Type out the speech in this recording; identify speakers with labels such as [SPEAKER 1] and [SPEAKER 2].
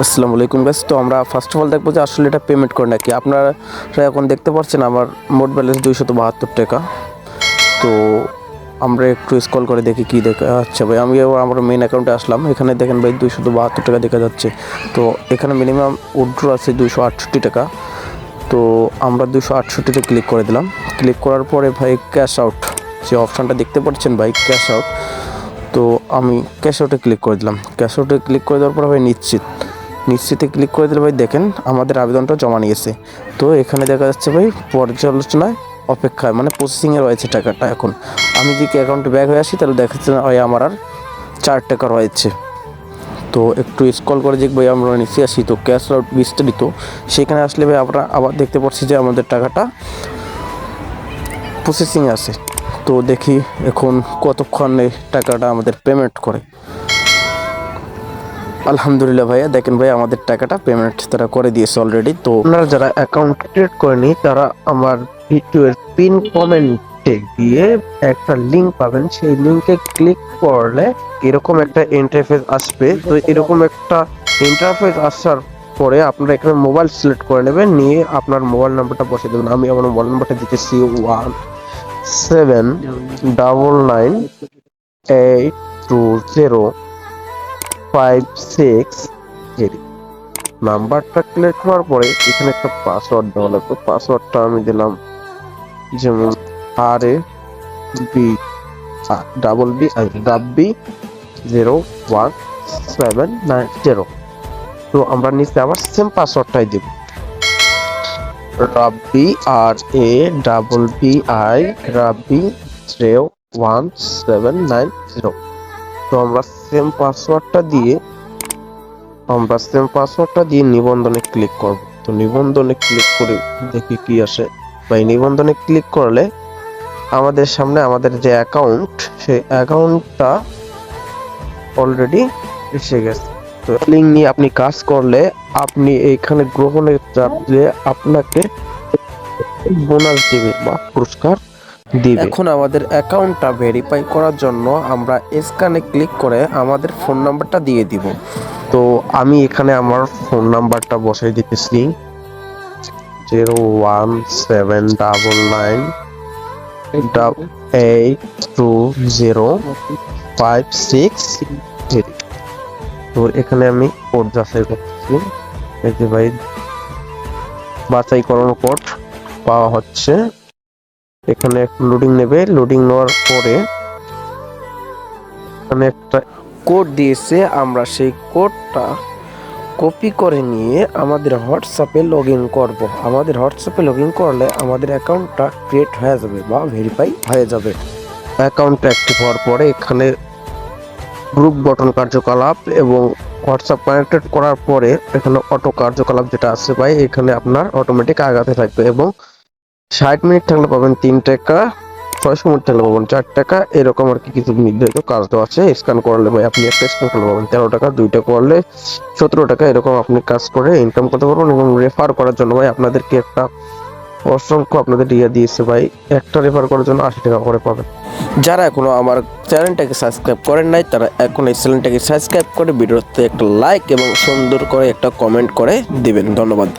[SPEAKER 1] আসসালামু আলাইকুম গাইস তো আমরা ফার্স্ট অফ অল দেখব যে আসলে এটা পেমেন্ট করে নাকি। আপনারা এখন দেখতে পাচ্ছেন আমার মোট ব্যালেন্স দুইশত বাহাত্তর টাকা। তো আমরা একটু স্কল করে দেখি কি দেখা যাচ্ছে ভাই। আমি এবার আমার মেন অ্যাকাউন্টে আসলাম। এখানে দেখেন ভাই দুইশত বাহাত্তর টাকা দেখা যাচ্ছে। তো এখানে মিনিমাম উইথড্র আছে দুইশো আটষট্টি টাকা। তো আমরা দুশো আটষট্টিতে ক্লিক করে দিলাম। ক্লিক করার পরে ভাই ক্যাশ আউট যে অপশানটা দেখতে পাচ্ছেন ভাই ক্যাশ আউট তো আমি ক্যাশ আউটে ক্লিক করে দিলাম। ক্যাশ আউটে ক্লিক করে দেওয়ার পর ভাই নিশ্চিত। নিশ্চিতে ক্লিক করে দিলে ভাই দেখেন আমাদের আবেদনটা জমা নিয়েছে তো এখানে দেখা যাচ্ছে ভাই পর্যালোচনায় অপেক্ষায় মানে প্রসেসিংয়ে রয়েছে টাকাটা এখন। আমি যদি অ্যাকাউন্টে ব্যাক হয়ে আসি, তাহলে দেখা যাচ্ছে ভাই আমার আর চার টাকা রয়েছে। তো একটু স্কল করে দেখব ভাই আমরা নিচে আসি। তো ক্যাশ আউট বিস্তারিত, সেখানে আসলে ভাই আমরা আবার দেখতে পাচ্ছি যে আমাদের টাকাটা প্রসেসিং আছে। তো দেখি এখন কতক্ষণে টাকাটা আমাদের পেমেন্ট করে। আলহামদুলিল্লাহ ভাইয়া, দেখেন ভাই আমাদের টাকাটা পেমেন্ট তারা করে দিয়েছে অলরেডি তো আপনারা যারা অ্যাকাউন্ট ক্রিয়েট করেনি, তারা আমার ভিডিওর পিন কমেন্টে গিয়ে একটা লিংক পাবেন। সেই লিংকে ক্লিক করলে এরকম একটা ইন্টারফেস আসবে। তো এরকম একটা ইন্টারফেস আসার পরে আপনারা এখানে মোবাইল সিলেক্ট করে নেবেন, নিয়ে আপনার মোবাইল নাম্বারটা বসে দেবেন। আমি আমার মোবাইল নাম্বারটা দিতেছি one seven double nine eight two zero five six three নাম্বারটা ক্লিক করার পরে এখানে একটা পাসওয়ার্ড দেওয়া লাগবে পাসওয়ার্ডটা আমি দিলাম যেমন R A B double B ডাব্বি zero one seven nine zero তো আমরা নিচে আবার সেম পাসওয়ার্ডটাই দেব। Rabbi R A double B I Rabbi zero one seven nine zero তো আমরা সেম পাসওয়ার্ডটা দিয়ে, আমরা সেম পাসওয়ার্ডটা দিয়ে নিবন্ধনে ক্লিক করব। তো নিবন্ধনে ক্লিক করে দেখি কি আসে। বা এই নিবন্ধনে ক্লিক করলে আমাদের সামনে আমাদের যে অ্যাকাউন্ট সেই অ্যাকাউন্টটা অলরেডি এসে গেছে। তো লিঙ্ক নিয়ে আপনি কাজ করলে আপনি এইখানে গ্রহণের চাপ দিলে আপনাকে বোনাস দিবে বা পুরস্কার দিবে। এখন আমাদের অ্যাকাউন্টটা ভেরিফাই করার জন্য আমরা স্ক্যানে ক্লিক করে আমাদের ফোন নাম্বারটা দিয়ে দিব। তো আমি এখানে আমার ফোন নাম্বারটা বসাই দিতেছি। Zero one seven double nine eight two zero five six three. তো এখানে আমি কোড যাচাই করতেছি। এই যে ভাই বাছাইকরণ কোড পাওয়া হচ্ছে। এখানে একটু লোডিং নেবে। লোডিং নেওয়ার পরে এখানে একটা কোড দিয়েছে। আমরা সেই কোডটা কপি করে নিয়ে আমাদের হোয়াটসঅ্যাপে লগ ইন করব। আমাদের হোয়াটসঅ্যাপে লগ ইন করলে আমাদের অ্যাকাউন্টটা ক্রিয়েট হয়ে যাবে বা ভেরিফাই হয়ে যাবে। অ্যাকাউন্ট অ্যাক্টিভ হওয়ার পরে এখানে গ্রুপ গঠন কার্যকলাপ এবং হোয়াটসঅ্যাপ কানেক্টেড করার পরে এখানে অটো কার্যকলাপ যেটা আছে ভাই, এখানে আপনার অটোমেটিক আগাতে থাকবে এবং ষাট মিনিট থাকলে পাবেন তিন টাকা, ছয়শো মিনিট থাকলে পাবেন চার টাকা। এরকম আর কি কিছু নির্ধারিত কাজ তো আছে। স্ক্যান করলে ভাই আপনি একটা স্ক্যান করলে পাবেন তেরো টাকা, দুইটা করলে সতেরো টাকা। এরকম আপনি কাজ করে ইনকাম করতে পারবেন এবং রেফার করার জন্য ভাই আপনাদেরকে একটা অসংখ্য আপনাদের ইয়ে দিয়েছে ভাই। একটা রেফার করার জন্য আশি টাকা করে পাবেন। যারা এখনও আমার চ্যানেলটাকে সাবস্ক্রাইব করেন নাই, তারা এখন এই চ্যানেলটাকে সাবস্ক্রাইব করে ভিডিওতে একটা লাইক এবং সুন্দর করে একটা কমেন্ট করে দিবেন। ধন্যবাদ।